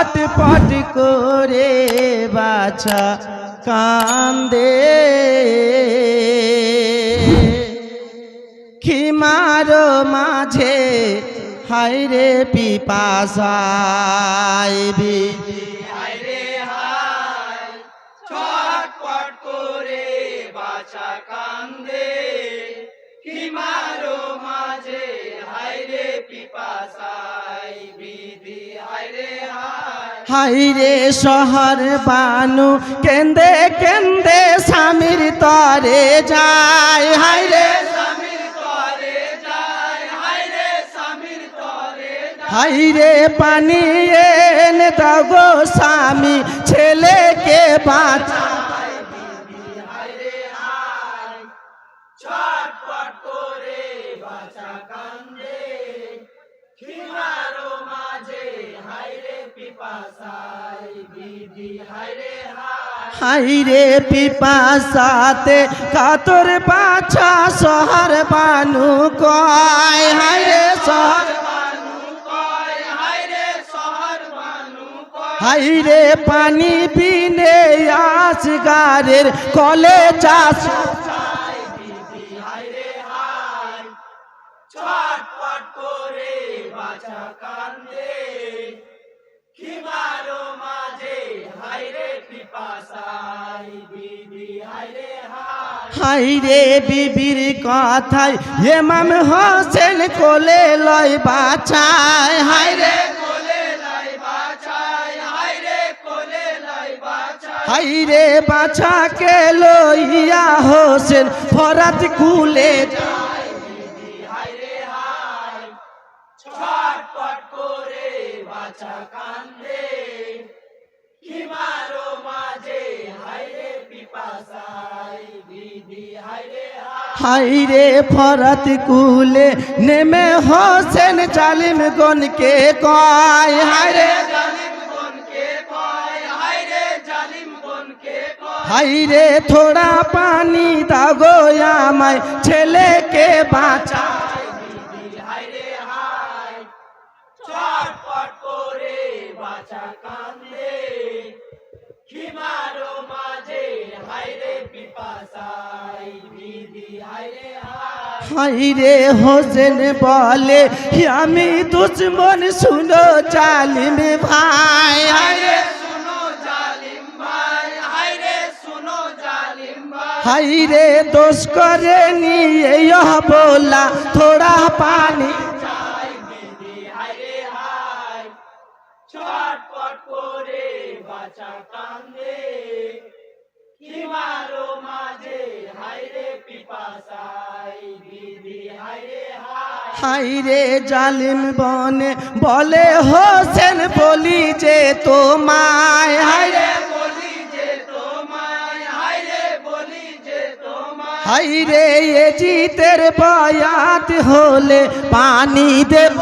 ছটপট করে বাছা কান্দে। খিমার মাঝে হাইরে পিপাসাই হাইরে শহর বানু, কেন্দে কেন্দে স্বামীর তরে যায়। হাইরে হাইরে পানি এনে দাও গো স্বামী, ছেলেকে বাঁচা। ছটপট করে বাছা কান্দে হিমারো হাইরে পিপাসাতে কাতর বাছা শহর বানু কয় হাইরে কয় হাইরে শহর বানু পানি পিনে আসগারের কলে চাষ। ছটপট করে বাছা কান্দে। হিমারো মাঝে হাইরে পিপাসাই বিধি হাইরে হাইরে বিবির কথায় হেমাম হোসেন কোলে লয় বাছায়। হাইরে হাইরে বাছাকে লইয়া হোসেন ফরাত কুলে যায়। বাছা কান্দে হিমারো মাঝে হাইরে পিপাসাই বিধি হাইরে হাইরে ফরাত কুলে নেমে হোসেন জালিম গনকে কয় হাইরে জালিম গনকে কয় হাইরে জালিম গনকে কয়। হাইরে থোড়া পানি দাগো আমায় ছেলেকে বাঁচা হাইরে হোসেন বলে আমি দুশ্মন শুনো জালিম ভাই। হাইরে শুনো জালিম ভাই। হাইরে শুনো জালিম ভাই। হাইরে দোষ করে নিয়ে বলা থোড়া পানি। ছটপট করে বাছা কান্দে। হিমারো মাঝে হাইরে পিপাসাই বিধি হাইরে হাইরে জালিম বনে বলে হোসেন বলি যে তোমায়। হাইরে বলি যে তোমায় হাইরে বলি যে তোমায়। হাইরে এ জিতের বয়াত হলে পানি দেব।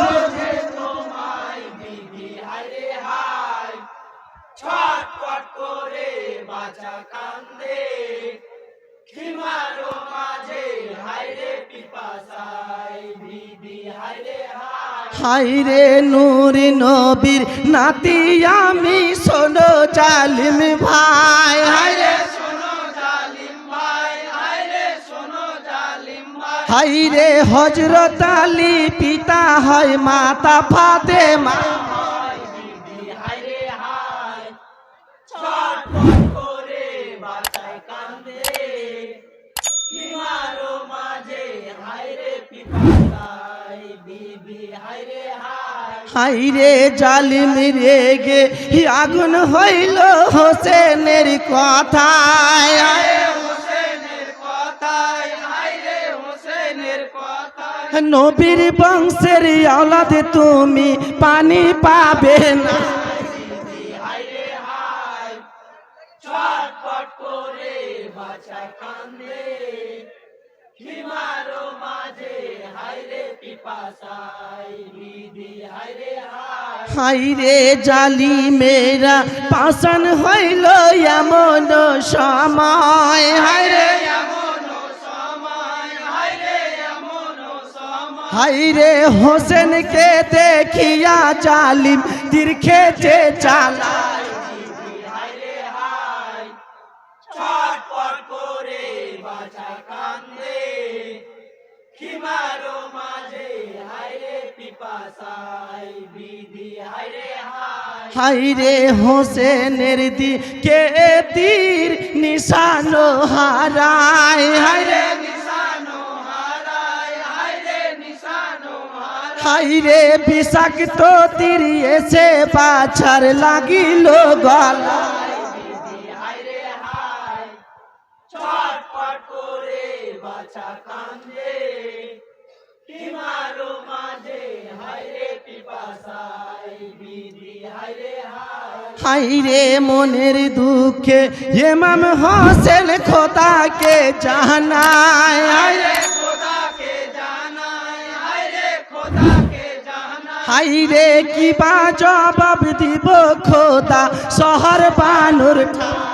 হাইরে রে নূর নবীর নাতি আমি শোনো জালিম ভাই। হাইরে সোনো জালিম ভাই হাই রে সোনো জালিম ভাই। হাইরে হজরত আলী, পিতা হয় মাতা ফাতেমা। হাইরে জালি হাইরে জালিম রেগে আগুন হইল হোসেনের কথায়। নবীর বংশের আওলাদে তুমি পানি পাবে না। হাইরে জালি মেরা পাশন হইল এমন সময়। হাইরে হাইরে হোসেনকে দেখিয়া জালিম তীর খেতে চালায়। হাইরে হোসেনের দিকে তীর নিশানো হারায়? হাইরে হাইরে বিষাক্ত তীর এসে পাছার লাগিল গলা। হাইরে মনের দুঃখে এমাম হোসেন খোদাকে জানায়। হাইরে কি বা জবাব দিব খোদা। শহর বানুর ঠাই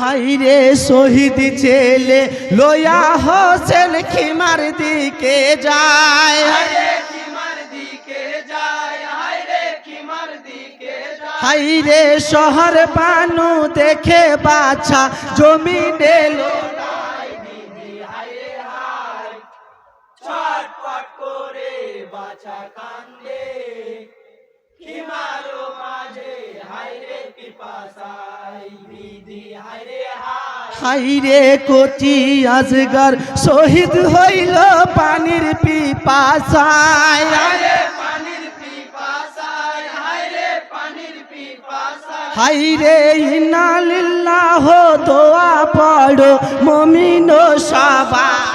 হাইরে শহীদ ছেলে লোয়া হোসেন খিমার দিকে যায় হাইরে শহর বানু দেখে বাছা জমি লোটায়। হাইরে কোচি আজগার শহীদ হইল পানির পিপাসায়। হাইরে ইনালিল্লাহ দোয়া পড়ো মমিন সবাই।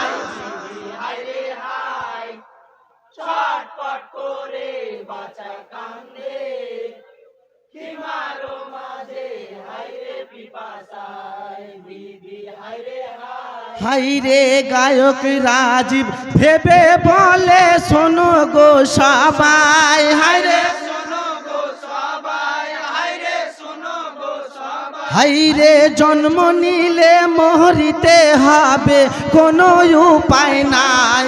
বাঁচা হায় রে গায়ক রাজীব, ভেবে বলে শোনো গো সবাই। হাই রে হাই হাইরে জন্ম নিলে মহরিতে হবে, কোনো উপায় নাই।